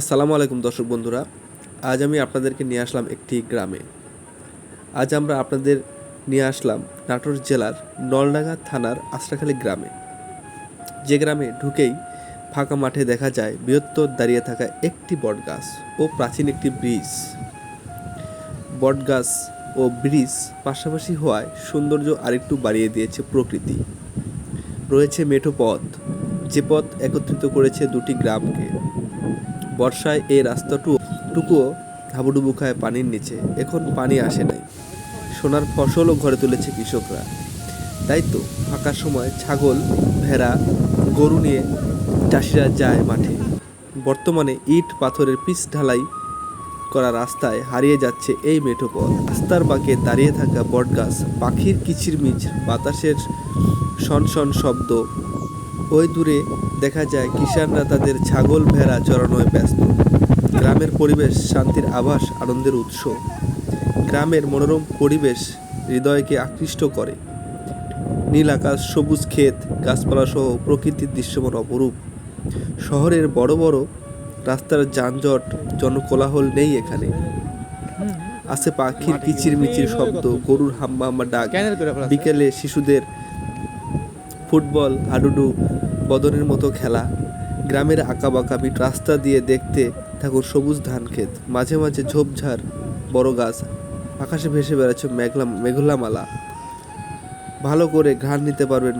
আসসালামু আলাইকুম দর্শক বন্ধুরা, আজ আমি আপনাদেরকে নিয়ে আসলাম একটি গ্রামে। আজ আমরা আপনাদের নিয়ে আসলাম নাটোর জেলার নলডাঙ্গা থানার আশ্রাখালী গ্রামে। যে গ্রামে ঢুকেই ফাঁকা মাঠে দেখা যায় বৃহত্তর দাঁড়িয়ে থাকা একটি বটগাছ ও প্রাচীন একটি ব্রিজ। বটগাছ ও ব্রিজ পাশাপাশি হওয়ায় সৌন্দর্য আরেকটু বাড়িয়ে দিয়েছে প্রকৃতি। রয়েছে মেঠো পথ, যে পথ একত্রিত করেছে দুটি গ্রামকে। বর্ষায় এই রাস্তাটু টুকুও হাবুডুবু খায় পানির নিচে। এখন পানি আসে নাই। সোনার ফসলও ঘরে তুলেছে কৃষকরা। তাই তো ফাঁকার সময়, ছাগল, ভেড়া, গরু নিয়ে চাষিরা যায় মাঠে। বর্তমানে ইট, পাথরের পিচ ঢালাই করা রাস্তায় হারিয়ে যাচ্ছে এই মেঠো পথ। রাস্তার বাঁকে দাঁড়িয়ে থাকা বটগাছ, পাখির কিচিরমিচ বাতাসের শনশন শব্দ ওই দূরে দেখা যায় কিষানরা তাদের ছাগল ভেড়া চড়ানোয় ব্যস্ত। গ্রামের পরিবেশ শান্তির আভাস আনন্দের উৎস। গ্রামের মনোরম পরিবেশ হৃদয়কে আকৃষ্ট করে। নীল আকাশ সবুজ ক্ষেত গাছপালা সহ প্রকৃতির দৃশ্যমান অপরূপ। শহরের বড় বড় রাস্তার যানজট জনকোলাহল নেই এখানে। আছে পাখির কিচিরমিচির শব্দ গরুর হাম্বা হাম্বা ডাক বিকেলে শিশুদের ফুটবল, হাডুডু, বদনের মতো খেলা। গ্রামের আঁকাবাঁকা বিট রাস্তা দিয়ে দেখতে ঠাকুর সবুজ ধান ক্ষেত। মাঝে মাঝে ঝোপঝাড়, বড় গাছ, আকাশে ভেসে বেড়াচ্ছে মেঘলা মেঘলা মালা ভালো করে ঘাড় নিতে পারবেন